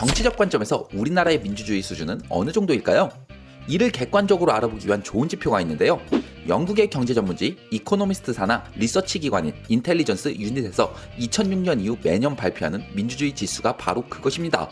정치적 관점에서 우리나라의 민주주의 수준은 어느 정도일까요? 이를 객관적으로 알아보기 위한 좋은 지표가 있는데요. 영국의 경제 전문지 이코노미스트 사나 리서치 기관인 인텔리전스 유닛에서 2006년 이후 매년 발표하는 민주주의 지수가 바로 그것입니다.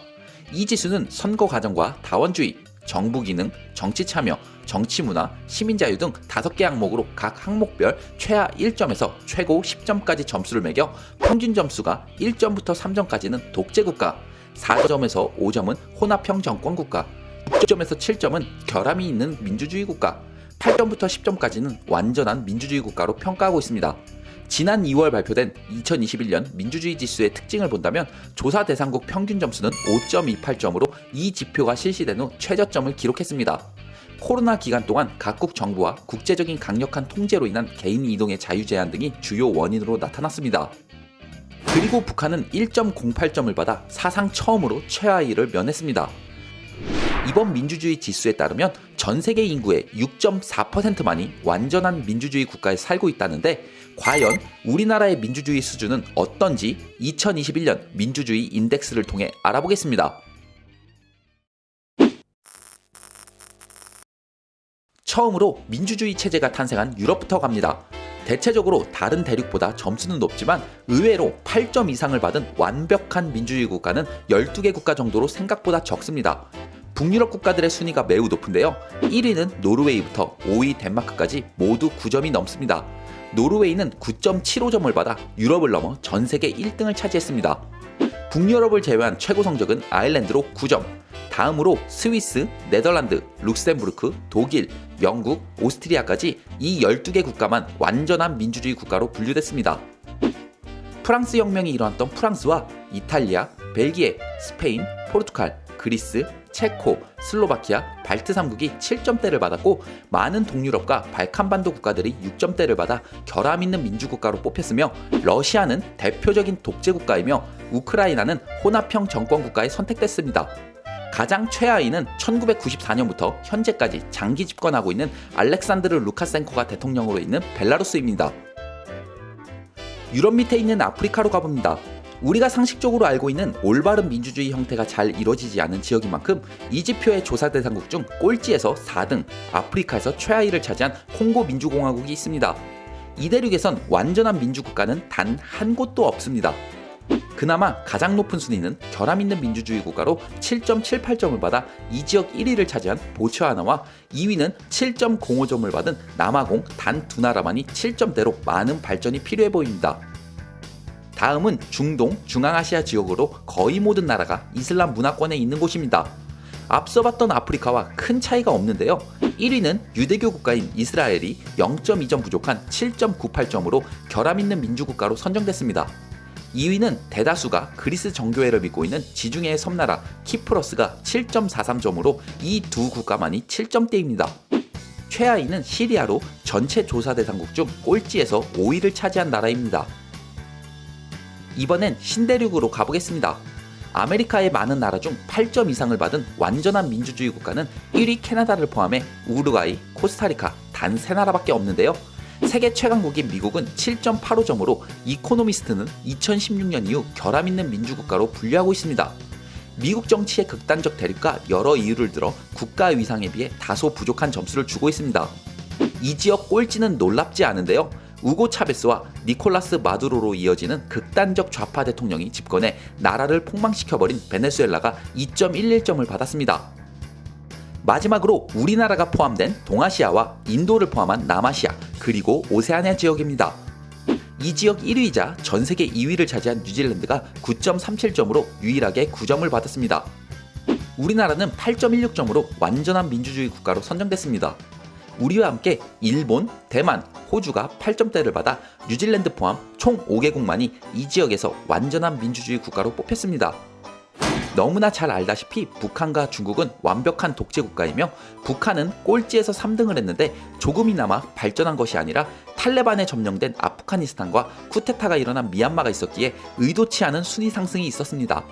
이 지수는 선거 과정과 다원주의, 정부 기능, 정치 참여, 정치 문화, 시민 자유 등 5개 항목으로 각 항목별 최하 1점에서 최고 10점까지 점수를 매겨 평균 점수가 1점부터 3점까지는 독재 국가, 4점에서 5점은 혼합형 정권 국가, 6점에서 7점은 결함이 있는 민주주의 국가, 8점부터 10점까지는 완전한 민주주의 국가로 평가하고 있습니다. 지난 2월 발표된 2021년 민주주의 지수의 특징을 본다면 조사 대상국 평균 점수는 5.28점으로 이 지표가 실시된 후 최저점을 기록했습니다. 코로나 기간 동안 각국 정부와 국제적인 강력한 통제로 인한 개인 이동의 자유 제한 등이 주요 원인으로 나타났습니다. 그리고 북한은 1.08점을 받아 사상 처음으로 최하위를 면했습니다. 이번 민주주의 지수에 따르면 전 세계 인구의 6.4%만이 완전한 민주주의 국가에 살고 있다는데 과연 우리나라의 민주주의 수준은 어떤지 2021년 민주주의 인덱스를 통해 알아보겠습니다. 처음으로 민주주의 체제가 탄생한 유럽부터 갑니다. 대체적으로 다른 대륙보다 점수는 높지만 의외로 8점 이상을 받은 완벽한 민주주의 국가는 12개 국가 정도로 생각보다 적습니다. 북유럽 국가들의 순위가 매우 높은데요. 1위는 노르웨이부터 5위 덴마크까지 모두 9점이 넘습니다. 노르웨이는 9.75점을 받아 유럽을 넘어 전 세계 1등을 차지했습니다. 북유럽을 제외한 최고 성적은 아일랜드로 9점, 다음으로 스위스, 네덜란드, 룩셈부르크, 독일, 영국, 오스트리아까지 이 12개 국가만 완전한 민주주의 국가로 분류됐습니다. 프랑스 혁명이 일어났던 프랑스와 이탈리아, 벨기에, 스페인, 포르투갈, 그리스, 체코, 슬로바키아, 발트 3국이 7점대를 받았고 많은 동유럽과 발칸반도 국가들이 6점대를 받아 결함 있는 민주국가로 뽑혔으며 러시아는 대표적인 독재 국가이며 우크라이나는 혼합형 정권 국가에 선택됐습니다. 가장 최하위는 1994년부터 현재까지 장기 집권하고 있는 알렉산드르 루카센코가 대통령으로 있는 벨라루스입니다. 유럽 밑에 있는 아프리카로 가봅니다. 우리가 상식적으로 알고 있는 올바른 민주주의 형태가 잘 이루어지지 않은 지역인 만큼 이 지표의 조사 대상국 중 꼴찌에서 4등, 아프리카에서 최하위를 차지한 콩고 민주공화국이 있습니다. 이 대륙에선 완전한 민주국가는 단 한 곳도 없습니다. 그나마 가장 높은 순위는 결함 있는 민주주의 국가로 7.78점을 받아 이 지역 1위를 차지한 보츠와나와 2위는 7.05점을 받은 남아공 단 두 나라만이 7점대로 많은 발전이 필요해 보입니다. 다음은 중동, 중앙아시아 지역으로 거의 모든 나라가 이슬람 문화권에 있는 곳입니다. 앞서 봤던 아프리카와 큰 차이가 없는데요. 1위는 유대교 국가인 이스라엘이 0.2점 부족한 7.98점으로 결함 있는 민주국가로 선정됐습니다. 2위는 대다수가 그리스 정교회를 믿고 있는 지중해의 섬나라 키프러스가 7.43점으로 이 두 국가만이 7점대입니다. 최하위는 시리아로 전체 조사 대상국 중 꼴찌에서 5위를 차지한 나라입니다. 이번엔 신대륙으로 가보겠습니다. 아메리카의 많은 나라 중 8점 이상을 받은 완전한 민주주의 국가는 1위 캐나다를 포함해 우루과이, 코스타리카 단 3나라밖에 없는데요. 세계 최강국인 미국은 7.85점으로 이코노미스트는 2016년 이후 결함 있는 민주국가로 분류하고 있습니다. 미국 정치의 극단적 대립과 여러 이유를 들어 국가 위상에 비해 다소 부족한 점수를 주고 있습니다. 이 지역 꼴찌는 놀랍지 않은데요. 우고 차베스와 니콜라스 마두로로 이어지는 극단적 좌파 대통령이 집권해 나라를 폭망시켜버린 베네수엘라가 2.11점을 받았습니다. 마지막으로 우리나라가 포함된 동아시아와 인도를 포함한 남아시아 그리고 오세아니아 지역입니다. 이 지역 1위이자 전 세계 2위를 차지한 뉴질랜드가 9.37점으로 유일하게 9점을 받았습니다. 우리나라는 8.16점으로 완전한 민주주의 국가로 선정됐습니다. 우리와 함께 일본, 대만, 호주가 8점대를 받아 뉴질랜드 포함 총 5개국만이 이 지역에서 완전한 민주주의 국가로 뽑혔습니다. 너무나 잘 알다시피 북한과 중국은 완벽한 독재 국가이며 북한은 꼴찌에서 3등을 했는데 조금이나마 발전한 것이 아니라 탈레반에 점령된 아프가니스탄과 쿠데타가 일어난 미얀마가 있었기에 의도치 않은 순위 상승이 있었습니다.